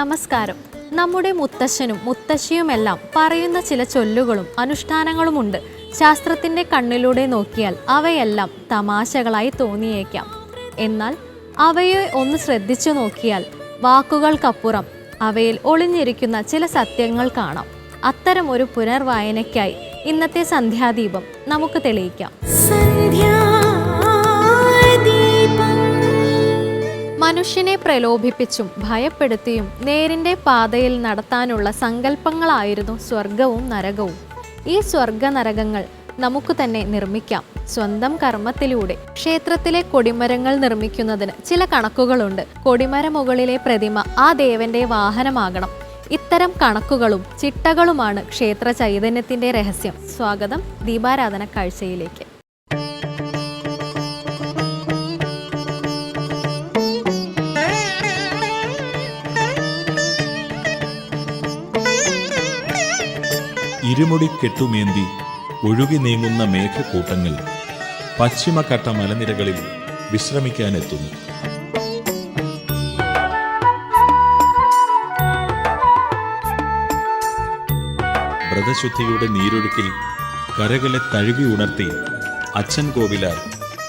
നമസ്കാരം. നമ്മുടെ മുത്തശ്ശനും മുത്തശ്ശിയുമെല്ലാം പറയുന്ന ചില ചൊല്ലുകളും അനുഷ്ഠാനങ്ങളുമുണ്ട്. ശാസ്ത്രത്തിന്റെ കണ്ണിലൂടെ നോക്കിയാൽ അവയെല്ലാം തമാശകളായി തോന്നിയേക്കാം. എന്നാൽ അവയെ ഒന്ന് ശ്രദ്ധിച്ചു നോക്കിയാൽ വാക്കുകൾക്കപ്പുറം അവയിൽ ഒളിഞ്ഞിരിക്കുന്ന ചില സത്യങ്ങൾ കാണാം. അത്തരം ഒരു പുനർവായനയ്ക്കായി ഇന്നത്തെ സന്ധ്യാദീപം നമുക്ക് തെളിയിക്കാം. സന്ധ്യാദീപം മനുഷ്യനെ പ്രലോഭിപ്പിച്ചും ഭയപ്പെടുത്തിയും നേരിന്റെ പാതയിൽ നടത്താനുള്ള സങ്കല്പങ്ങളായിരുന്നു സ്വർഗവും നരകവും. ഈ സ്വർഗ നരകങ്ങൾ നമുക്ക് തന്നെ നിർമ്മിക്കാം. സ്വന്തം കർമ്മത്തിലൂടെ ക്ഷേത്രത്തിലെ കൊടിമരങ്ങൾ നിർമ്മിക്കുന്നതിന് ചില കണക്കുകളുണ്ട്. കൊടിമര മുകളിലെ പ്രതിമ ആ ദേവന്റെ വാഹനമാകണം. ഇത്തരം കണക്കുകളും ചിട്ടകളുമാണ് ക്ഷേത്ര ചൈതന്യത്തിന്റെ രഹസ്യം. സ്വാഗതം ദീപാരാധന കാഴ്ചയിലേക്ക്. ഇരുമുടി കെട്ടുമേന്തി ഒഴുകി നീങ്ങുന്ന മേഘക്കൂട്ടങ്ങൾ പശ്ചിമഘട്ട മലനിരകളിൽ വിശ്രമിക്കാനെത്തുന്നു. വ്രതശുദ്ധിയുടെ നീരൊഴുക്കിൽ കരകളെ തഴുകി ഉണർത്തി അച്ഛൻ കോവിലാർ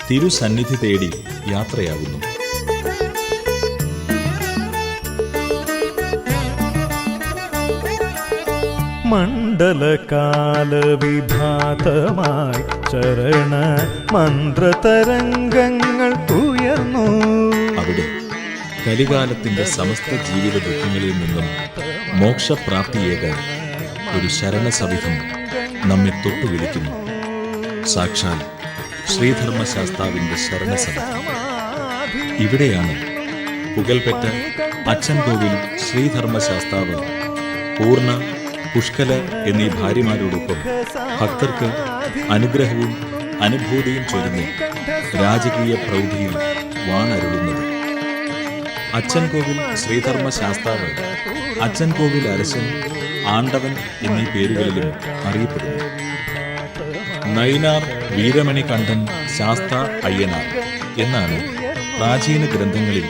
തിരുസന്നിധി തേടി യാത്രയാകുന്നു മണ്ഡലകാലവിഭാതമായി ചരണ മന്ത്രതരംഗങ്ങൾ ഉയർന്നു. അവിടെ കലികാലത്തിന്റെ സമസ്ത ജീവിത ദുഃഖങ്ങളിൽ നിന്നും മോക്ഷപ്രാപ്തിയേകാൻ ഒരു ശരണസവിധം നമ്മെ തൊട്ടു വിളിക്കുന്നു. സാക്ഷാൽ ശ്രീധർമ്മശാസ്താവിന്റെ ശരണസവിധം. ഇവിടെയാണ് പുകൽപെറ്റ അച്ഛൻ കോവിൽ ശ്രീധർമ്മശാസ്താവ് പൂർണ പുഷ്കല എന്നീ ഭാര്യമാരോടൊപ്പം ഭക്തർക്ക് അനുഗ്രഹവും അനുഭൂതിയും ചൊരുന്ന് രാജകീയ പ്രൗഢിയിൽ വാണരുളുന്നത്. അച്ഛൻകോവിൽ ശ്രീധർമ്മ ശാസ്താവ് അച്ഛൻ കോവിൽ അരശൻ ആണ്ടവൻ എന്നീ പേരുകളിലും അറിയപ്പെടുന്നു. നൈനാർ വീരമണി കണ്ഠൻ ശാസ്ത അയ്യനാർ എന്നാണ് പ്രാചീന ഗ്രന്ഥങ്ങളിൽ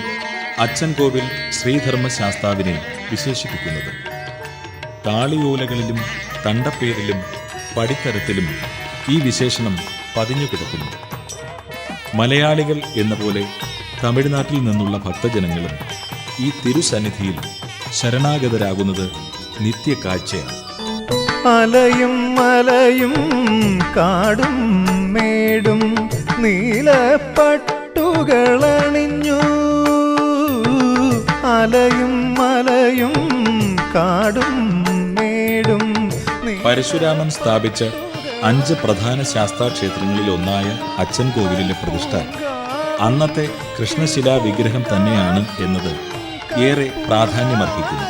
അച്ഛൻകോവിൽ ശ്രീധർമ്മ ശാസ്താവിനെ വിശേഷിപ്പിക്കുന്നത്. താളിയോലകളിലും തണ്ടപ്പേരിലും പടിത്തരത്തിലും ഈ വിശേഷണം പതിഞ്ഞു കിടക്കുന്നു. മലയാളികൾ എന്ന പോലെ തമിഴ്നാട്ടിൽ നിന്നുള്ള ഭക്തജനങ്ങളും ഈ തിരുസന്നിധിയിൽ ശരണാഗതരാകുന്നത് നിത്യകാഴ്ചയാണ്. അലയും മലയും കാടും മേടും നീലപ്പട്ടുകളണിഞ്ഞു. അലയും മലയും കാടും മേടും പരശുരാമൻ സ്ഥാപിച്ച അഞ്ച് പ്രധാന ശാസ്താക്ഷേത്രങ്ങളിൽ ഒന്നായ അച്ഛൻ കോവിലിലെ പ്രതിഷ്ഠ. അന്നത്തെ കൃഷ്ണശിലാ വിഗ്രഹം തന്നെയാണ് എന്നത് ഏറെ പ്രാധാന്യമർഹിക്കുന്നു.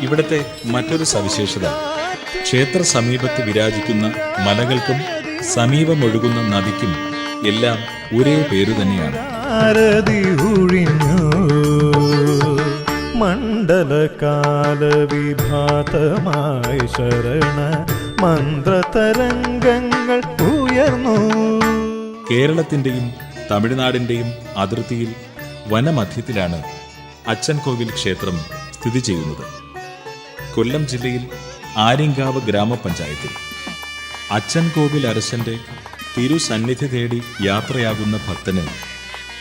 ഇവിടുത്തെ മറ്റൊരു സവിശേഷത ക്ഷേത്ര സമീപത്ത് വിരാജിക്കുന്ന മലകൾക്കും സമീപമൊഴുകുന്ന നദിക്കും എല്ലാം ഒരേ പേര് തന്നെയാണ്. ആരതി വിഭാതമായ ശരണ മന്ത്രതരംഗങ്ങൾ ഉയർന്നു. കേരളത്തിന്റെയും തമിഴ്നാടിന്റെയും അതിർത്തിയിൽ വനമധ്യത്തിലാണ് അച്ഛൻ കോവിൽ ക്ഷേത്രം സ്ഥിതി ചെയ്യുന്നത്. കൊല്ലം ജില്ലയിൽ ആര്യങ്കാവ് ഗ്രാമപഞ്ചായത്തിൽ. അച്ഛൻ കോവിൽ തിരുസന്നിധി തേടി യാത്രയാകുന്ന ഭക്തന്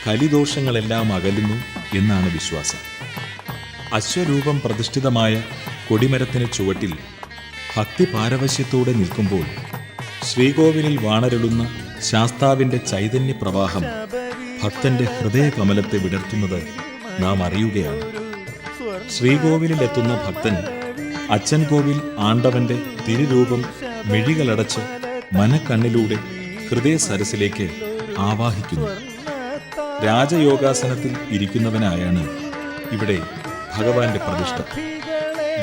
കലിദോഷങ്ങളെല്ലാം അകലുന്നു എന്നാണ് വിശ്വാസം. അശ്വരൂപം പ്രതിഷ്ഠിതമായ കൊടിമരത്തിന് ചുവട്ടിൽ ഭക്തി പാരവശ്യത്തോടെ നിൽക്കുമ്പോൾ ശ്രീകോവിലിൽ വാണരുളുന്ന ശാസ്താവിന്റെ ചൈതന്യ പ്രവാഹം ഭക്തന്റെ ഹൃദയകമലത്തെ വിടർത്തുന്നത് നാം അറിയുകയാണ്. ശ്രീകോവിലെത്തുന്ന ഭക്തൻ അച്ഛൻ കോവിൽ ആണ്ടവന്റെ തിരുരൂപം മിഴികളടച്ച് മനക്കണ്ണിലൂടെ ഹൃദയ സരസിലേക്ക് ആവാഹിക്കുന്നു. രാജയോഗാസനത്തിൽ ഇരിക്കുന്നവനായാണ് ഇവിടെ ഭഗവാന്റെ പ്രതിഷ്ഠ.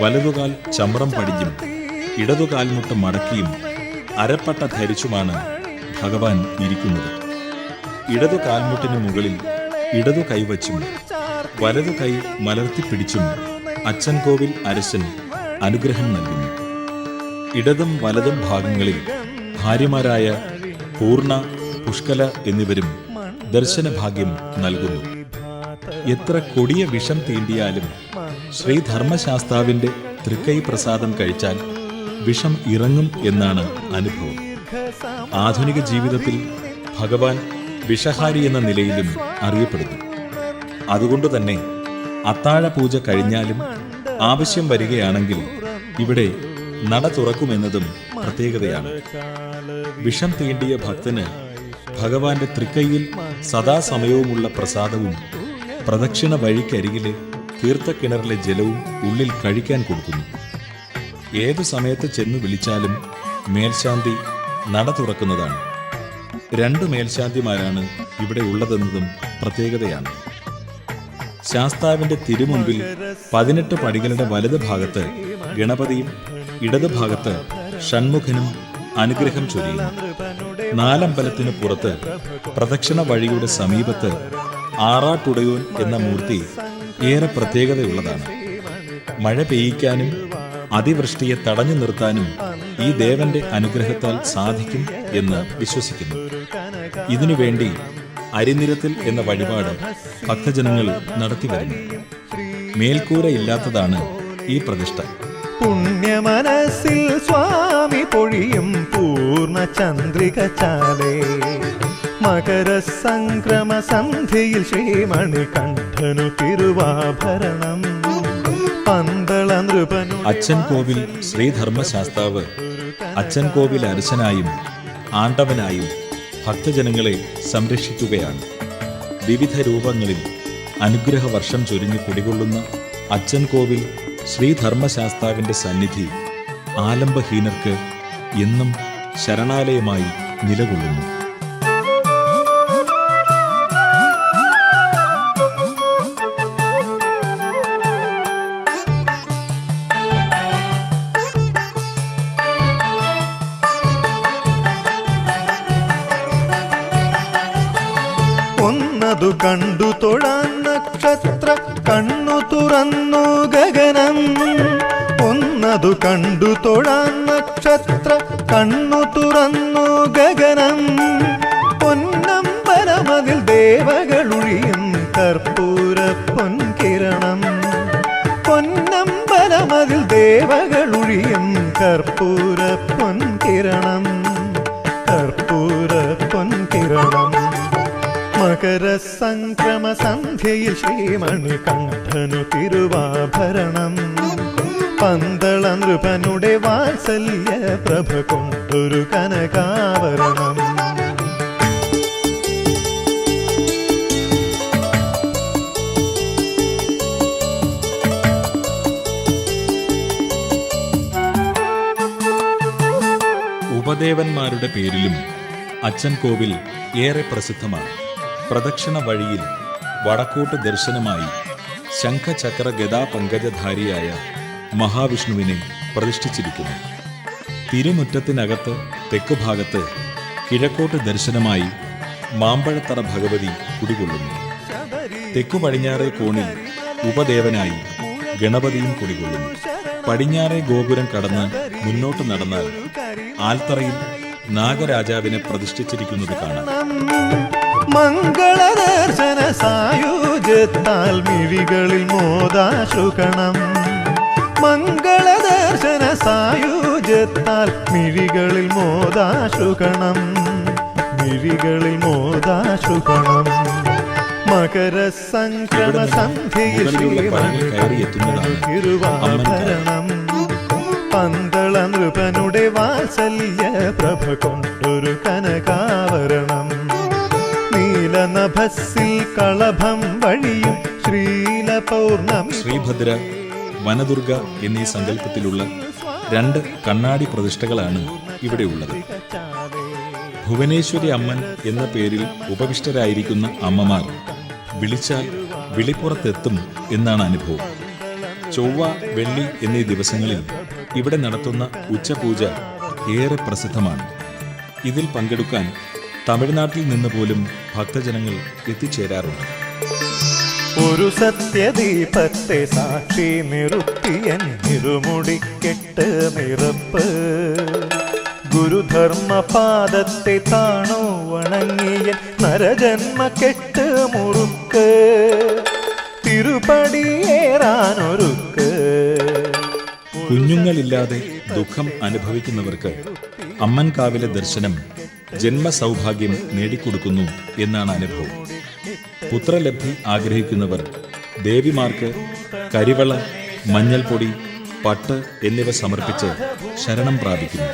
വലതുകാൽ ചമ്രം പടിഞ്ഞും ഇടതുകാൽമുട്ട് മടക്കിയും അരപ്പട്ട ധരിച്ചുമാണ് ഭഗവാൻ ഇരിക്കുന്നത്. ഇടതു കാൽമുട്ടിന് മുകളിൽ ഇടതു കൈവച്ചും വലതു കൈ മലർത്തിപ്പിടിച്ചും അച്ഛൻ കോവിൽ അരശൻ അനുഗ്രഹം നൽകുന്നു. ഇടതും വലതും ഭാഗങ്ങളിൽ ഭാര്യമാരായ പൂർണ പുഷ്കല എന്നിവരും ദർശനഭാഗ്യം നൽകുന്നു. എത്ര കൊടിയ വിഷം തീണ്ടിയാലും ശ്രീ ധർമ്മശാസ്താവിന്റെ തൃക്കൈ പ്രസാദം കഴിച്ചാൽ വിഷം ഇറങ്ങും എന്നാണ് അനുഭവം. ആധുനിക ജീവിതത്തിൽ ഭഗവാൻ വിഷഹാരി എന്ന നിലയിലും അറിയപ്പെടുന്നു. അതുകൊണ്ട് തന്നെ അത്താഴ പൂജ കഴിഞ്ഞാലും ആവശ്യം വരികയാണെങ്കിൽ ഇവിടെ നട തുറക്കുമെന്നതും പ്രത്യേകതയാണ്. വിഷം തീണ്ടിയ ഭക്തന് ഭഗവാന്റെ തൃക്കൈയിൽ സദാസമയവുമുള്ള പ്രസാദവും പ്രദക്ഷിണ വഴിക്കരികിലെ തീർത്ഥക്കിണറിലെ ജലവും ഉള്ളിൽ കഴിക്കാൻ കൊടുക്കുന്നു. ഏതു സമയത്ത് ചെന്ന് വിളിച്ചാലും മേൽശാന്തി നട തുറക്കുന്നതാണ്. രണ്ട് മേൽശാന്തിമാരാണ് ഇവിടെ ഉള്ളതെന്നതും പ്രത്യേകതയാണ്. ശാസ്താവിന്റെ തിരുമുമ്പിൽ പതിനെട്ട് പടികളുടെ വലത് ഭാഗത്ത് ഗണപതിയും ഇടത് ഭാഗത്ത് ഷൺമുഖനും അനുഗ്രഹം ചൊരിയുന്നു നാലമ്പലത്തിന് പുറത്ത് പ്രദക്ഷിണ വഴിയുടെ സമീപത്ത് ആറാട്ടുടയോൻ എന്ന മൂർത്തി ഏറെ പ്രത്യേകതയുള്ളതാണ്. മഴ പെയ്യിക്കാനും അതിവൃഷ്ടിയെ തടഞ്ഞു നിർത്താനും ഈ ദേവന്റെ അനുഗ്രഹത്താൽ സാധിക്കും എന്ന് വിശ്വസിക്കുന്നു. ഇതിനുവേണ്ടി അരിനിരത്തിൽ എന്ന വഴിപാട് ഭക്തജനങ്ങൾ നടത്തിവരുന്നു മേൽക്കൂരയില്ലാത്തതാണ് ഈ പ്രതിഷ്ഠ. പുണ്യമനസ്സിൽ സ്വാമി പൊഴിയും പൂർണ ചന്ദ്രിക ചാലേ. മകര സംക്രമ സന്ധിയിൽ ശ്രീമണി കണ്ഠനു തിരുവാഭരണം. പന്തള നൃപനു അച്ഛൻ കോവിൽ ശ്രീധർമ്മശാസ്താവ്. അച്ഛൻ കോവിൽ അരശനായും ആണ്ടവനായും ഭക്തജനങ്ങളെ സംരക്ഷിക്കുകയാണ്. വിവിധ രൂപങ്ങളിൽ അനുഗ്രഹ വർഷം ചൊരിഞ്ഞു കുടികൊള്ളുന്ന അച്ഛൻ കോവിൽ ശ്രീധർമ്മശാസ്താവിന്റെ സന്നിധി ആലംബഹീനർക്ക് എന്നും ശരണാലയമായി നിലകൊള്ളുന്നു. ഒന്നതു കണ്ടു തൊഴാൻ നക്ഷത്ര കണ്ണു തുറന്നു ഗഗനം. ഒന്നതു കണ്ടു തൊഴാൻ നക്ഷത്ര കണ്ണു തുറന്നു ഗഗനം. പൊന്നമ്പലമതിൽ ദേവകളൊഴിയും കർപ്പൂര പൊൻകിരണം. പൊന്നമ്പലമതിൽ ദേവകളൊഴിയും കർപ്പൂര പൊൻകിരണം. മകര സംക്രമ സന്ധ്യയിൽ ശ്രീമണി കണ്ഠനു തിരുവാഭരണം. പന്തള നൃപനുടെ വാത്സല്യ പ്രഭ കൊണ്ടൊരു കനകാവരണം. ഉപദേവന്മാരുടെ പേരിലും അച്ഛൻ കോവിൽ ഏറെ പ്രസിദ്ധമാണ്. പ്രദക്ഷിണ വഴിയിൽ വടക്കോട്ട് ദർശനമായി ശംഖചക്ര ഗദാ പങ്കജധാരിയായ മഹാവിഷ്ണുവിനെ പ്രതിഷ്ഠിച്ചിരിക്കുന്നു. തിരുമുറ്റത്തിനകത്ത് തെക്കുഭാഗത്ത് കിഴക്കോട്ട് ദർശനമായി മാമ്പഴത്തറ ഭഗവതി കുടികൊള്ളുന്നു. തെക്കു പടിഞ്ഞാറേ കോണിൽ ഉപദേവനായി ഗണപതിയും കുടികൊള്ളുന്നു. പടിഞ്ഞാറേ ഗോപുരം കടന്ന് മുന്നോട്ട് നടന്നാൽ ആൽത്തറയിൽ നാഗരാജാവിനെ പ്രതിഷ്ഠിച്ചിരിക്കുന്നത് കാണാം. മംഗളദർശന സായുജത്താൽ മിഴികളിൽ മോദാശുകണം മംഗളദർശന സായുജത്താൽ മിഴികളിൽ മോദാശുകണം മിഴികളിൽ മോദാശുകണം മകര സംക്രമ ഇവിടെ നിന്ന് സന്ധ്യയിൽ തിരുവാഭരണം. പന്തള നൃപനുടെ വാത്സല്യ പ്രഭ കൊണ്ടൊരു കനകാവരണം നീലനഭസ്സിൽ കളഭം വഴിയും ശ്രീല പൗർണമി ശ്രീഭദ്ര വനദുർഗ എന്നീ സങ്കല്പത്തിലുള്ള രണ്ട് കണ്ണാടി പ്രതിഷ്ഠകളാണ് ഇവിടെയുള്ളത് ഭുവനേശ്വരി അമ്മൻ എന്ന പേരിൽ ഉപവിഷ്ടരായിരിക്കുന്ന അമ്മമാർ വിളിച്ചാൽ വിളിപ്പുറത്തെത്തും എന്നാണ് അനുഭവം. ചൊവ്വ വെള്ളി എന്നീ ദിവസങ്ങളിൽ ഇവിടെ നടത്തുന്ന ഉച്ചപൂജ ഏറെ പ്രസിദ്ധമാണ്. ഇതിൽ പങ്കെടുക്കാൻ തമിഴ്നാട്ടിൽ നിന്ന് പോലും ഭക്തജനങ്ങൾ എത്തിച്ചേരാറുണ്ട്. ഒരു സത്യദീപത്തെ സാക്ഷി നിറുത്തിയൻ ഇരുമുടിക്കെട്ട് നിറപ്പ്. ഗുരുധർമ്മ പാദത്തെ താണോ വണങ്ങിയൻ നരജന്മ കെട്ട് മുറുക്ക്. തിരുപടിയേറാനൊരുക്ക് കുഞ്ഞുങ്ങളില്ലാതെ ദുഃഖം അനുഭവിക്കുന്നവർക്ക് അമ്മൻകാവിലെ ദർശനം ജന്മസൗഭാഗ്യം നേടിക്കൊടുക്കുന്നു എന്നാണ് അനുഭവം. പുത്രലബ്ധി ആഗ്രഹിക്കുന്നവർ ദേവിമാർക്ക് കരിവള മഞ്ഞൾപ്പൊടി പട്ട് എന്നിവ സമർപ്പിച്ച് ശരണം പ്രാപിക്കുന്നു.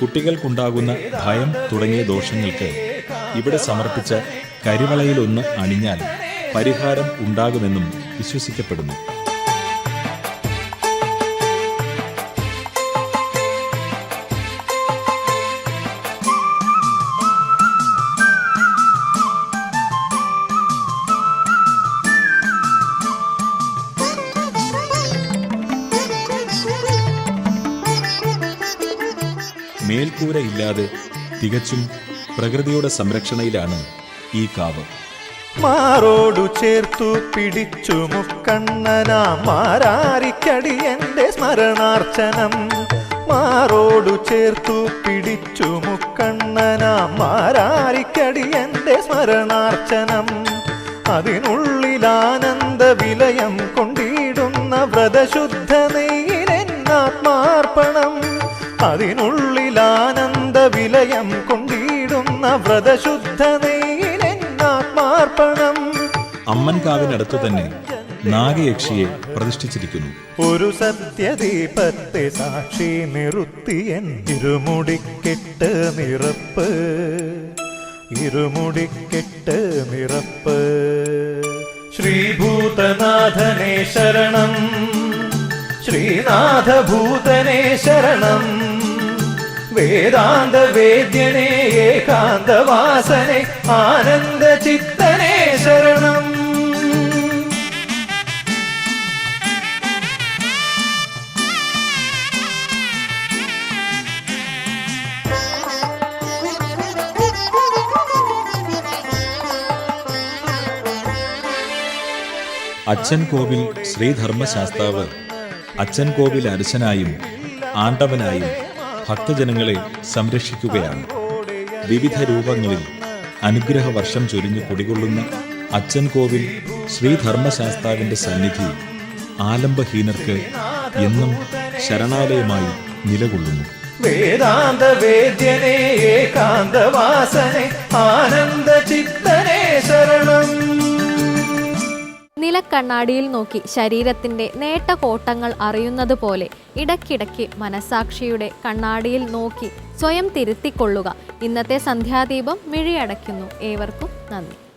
കുട്ടികൾക്കുണ്ടാകുന്ന ഭയം തുടങ്ങിയ ദോഷങ്ങൾക്ക് ഇവിടെ സമർപ്പിച്ച കരിവളയിലൊന്ന് അണിഞ്ഞാൽ പരിഹാരം ഉണ്ടാകുമെന്നും വിശ്വസിക്കപ്പെടുന്നു. മേൽക്കൂര ഇല്ലാതെ തികച്ചും പ്രകൃതിയുടെ സംരക്ഷണയിലാണ് ഈ കാവ്. മാറോടു ചേർത്തു പിടിച്ചു മുക്കണ്ണനാ മാരാരിക്കടി എന്റെ സ്മരണാർച്ചനം. മാറോടു ചേർത്തു പിടിച്ചു മുക്കണ്ണനാ മാരാരിക്കടി എന്റെ സ്മരണാർച്ചനം. അതിനുള്ളിലാനന്ദ വിലയം കൊണ്ടിടുന്ന വ്രതശുദ്ധ നെയ്യിനെന്നാത്മാർപ്പണം അതിനുള്ളിലാനന്ദ വിലയം കൊണ്ടിടുന്ന വ്രതശുദ്ധ നെയ്യിനെന്നാത്മാർപ്പണം അമ്മൻകാവിനടുത്തു തന്നെ നാഗയക്ഷിയെ പ്രതിഷ്ഠിച്ചിരിക്കുന്നു. ഒരു സത്യദീപത്തെ സാക്ഷി നിറുത്തിയൻ ഇരുമുടിക്കെട്ട് നിറപ്പ്. ഇരുമുടിക്കെട്ട് നിറപ്പ്. ശ്രീഭൂതനാഥനെ ശരണം. ശ്രീനാഥഭൂതനെ ശരണം. വേദാന്ത വേദ്യനെ ഏകാന്തവാസനെ ആനന്ദ ചിത്തനെ ശരണം. അച്ഛൻ കോവിൽ ശ്രീധർമ്മശാസ്താവ് അച്ഛൻ കോവിൽ അർച്ചനായും ആണ്ടവനായും ഭക്തജനങ്ങളെ സംരക്ഷിക്കുകയാണ്. വിവിധ രൂപങ്ങളിൽ അനുഗ്രഹ വർഷം ചൊരിഞ്ഞു കുടികൊള്ളുന്ന അച്ഛൻ കോവിൽ ശ്രീധർമ്മശാസ്താവിന്റെ സന്നിധി ആലംബഹീനർക്ക് എന്നും ശരണാലയമായി നിലകൊള്ളുന്നു. വേദാന്ത വേദ്യനെ ഏകാന്തവാസനെ ആനന്ദ ചിത്തനെ ശരണം. നിലക്കണ്ണാടിയിൽ നോക്കി ശരീരത്തിന്റെ നേട്ടകോട്ടങ്ങൾ അറിയുന്നത് പോലെ ഇടയ്ക്കിടയ്ക്ക് മനസാക്ഷിയുടെ കണ്ണാടിയിൽ നോക്കി സ്വയം തിരുത്തിക്കൊള്ളുക. ഇന്നത്തെ സന്ധ്യാദീപം മിഴിയടയ്ക്കുന്നു. ഏവർക്കും നന്ദി.